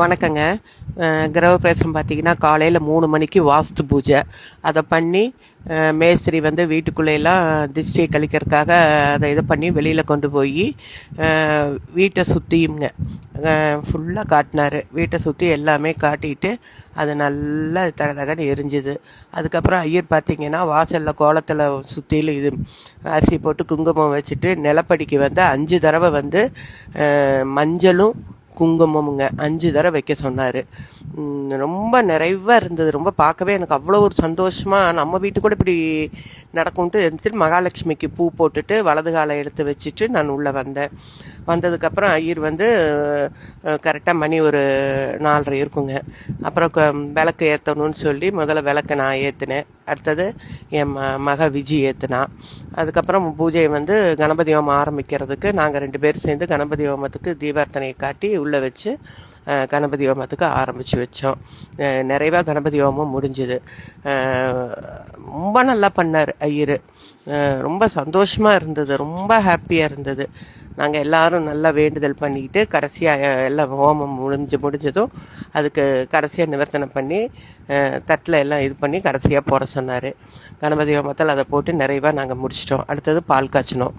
வணக்கங்க. கிரகப்பிரவேசம் பார்த்தீங்கன்னா காலையில் மூணு மணிக்கு வாஸ்து பூஜை. அதை பண்ணி மேஸ்திரி வந்து வீட்டுக்குள்ளேலாம் திஷ்டியை கழிக்கிறதுக்காக அதை இது பண்ணி வெளியில் கொண்டு போய் வீட்டை சுற்றியுங்க ஃபுல்லாக காட்டினார். வீட்டை சுற்றி எல்லாமே காட்டிட்டு அது நல்லா தக தகன்னு எரிஞ்சுது. அதுக்கப்புறம் ஐயர் பார்த்தீங்கன்னா வாசலில் கோலத்தில் சுற்றிலும் இது அரிசி போட்டு குங்குமம் வச்சுட்டு நிலப்படிக்கு வந்து அஞ்சு தடவை வந்து மஞ்சளும் குங்குமமுங்க அஞ்சு தடவை வைக்க சொன்னார். ரொம்ப நிறைவாக இருந்தது. ரொம்ப பார்க்கவே எனக்கு அவ்வளோ ஒரு சந்தோஷமாக நம்ம வீட்டு கூட இப்படி நடக்கும்ட்டு எடுத்துட்டு மகாலட்சுமிக்கு பூ போட்டுட்டு வலது காலை எடுத்து வச்சுட்டு நான் உள்ளே வந்தேன். வந்ததுக்கப்புறம் ஐயர் வந்து கரெக்டாக மணி ஒரு நாலரை இருக்குங்க. அப்புறம் க- விளக்கு ஏற்றணும்னு சொல்லி முதல்ல விளக்கை நான் ஏற்றினேன் அடுத்தது என் ம மக விஜி ஏற்றுனா அதுக்கப்புறம் பூஜையை வந்து கணபதி ஹோமம் ஆரம்பிக்கிறதுக்கு நாங்கள் ரெண்டு பேரும் சேர்ந்து கணபதி ஹோமத்துக்கு தீபார்த்தனையை காட்டி உள்ளே வச்சு கணபதி ஹோமத்துக்கு ஆரம்பித்து வச்சோம். நிறைவாக கணபதி ஹோமம் முடிஞ்சுது. ரொம்ப நல்லா பண்ணார் ஐயர். ரொம்ப சந்தோஷமாக இருந்தது. ரொம்ப ஹாப்பியாக இருந்தது. நாங்கள் எல்லாரும் நல்லா வேண்டுதல் பண்ணிக்கிட்டு கடைசியாக எல்லாம் ஹோமம் முடிஞ்சு முடிஞ்சதும் அதுக்கு கடைசியாக நிவர்த்தனை பண்ணி தட்டில் எல்லாம் இது பண்ணி கடைசியாக போட சொன்னார். கணபதி ஹோமத்தில் அதை போட்டு நிறைவாக நாங்கள் முடிச்சிட்டோம். அடுத்தது பால் காய்ச்சினோம்.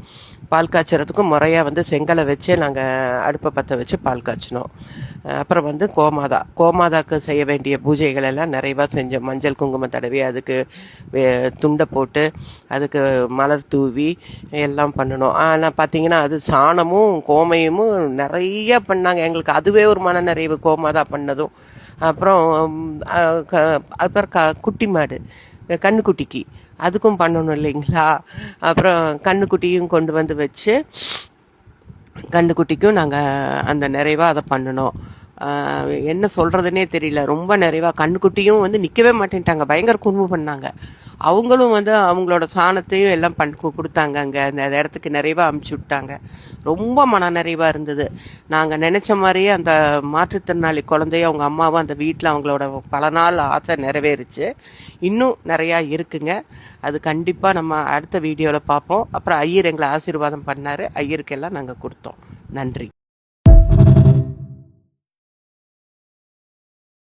பால் காய்ச்சறதுக்கும் முறையாக வந்து செங்கலை வச்சு நாங்கள் அடுப்பை பற்ற வச்சு பால் காய்ச்சினோம். அப்புறம் வந்து கோமாதா. கோமாதாக்கு செய்ய வேண்டிய பூஜைகள் எல்லாம் நிறைவாக செஞ்சோம். மஞ்சள் குங்குமம் தடவி அதுக்கு வே- துண்டை போட்டு அதுக்கு மலர் தூவி எல்லாம் பண்ணணும் ஆனால் பார்த்தீங்கன்னா அது சாணமும் கோமையமும் நிறைய பண்ணாங்க. எங்களுக்கு அதுவே ஒரு மன நிறைவு. கோமாதா பண்ணதும் அப்புறம் க- அப்புறம் க குட்டி மாடு கண்ணுக்குட்டிக்கு. அதுக்கும் பண்ணணும் இல்லைங்களா? அப்புறம் கண்ணுக்குட்டியும் கொண்டு வந்து வச்சு கண்ணுக்குட்டிக்கும் நாங்கள் அந்த நிறைவாக அதை பண்ணினோம் என்ன சொல்கிறதுனே தெரியல. ரொம்ப நிறைவாக கண்ணுக்குட்டியும் வந்து நிற்கவே மாட்டேன்ட்டாங்க. பயங்கர குறும்பு பண்ணாங்க. அவங்களும் வந்து அவங்களோட சாணத்தையும் எல்லாம் பண் கொடுத்தாங்க அங்கே அந்த இடத்துக்கு நிறைவாக அமுச்சு விட்டாங்க. ரொம்ப மன நிறைவாக இருந்தது. நாங்கள் நினச்ச மாதிரியே அந்த மாற்றுத்திறனாளி குழந்தையும் அவங்க அம்மாவும் அந்த வீட்டில் அவங்களோட பல நாள் ஆசை நிறைவேறுச்சு. இன்னும் நிறையா இருக்குங்க. அது கண்டிப்பாக நம்ம அடுத்த வீடியோவில் பார்ப்போம் அப்புறம் ஐயர் எங்களை ஆசீர்வாதம் பண்ணார். ஐயருக்கெல்லாம் நாங்கள் கொடுத்தோம். நன்றி.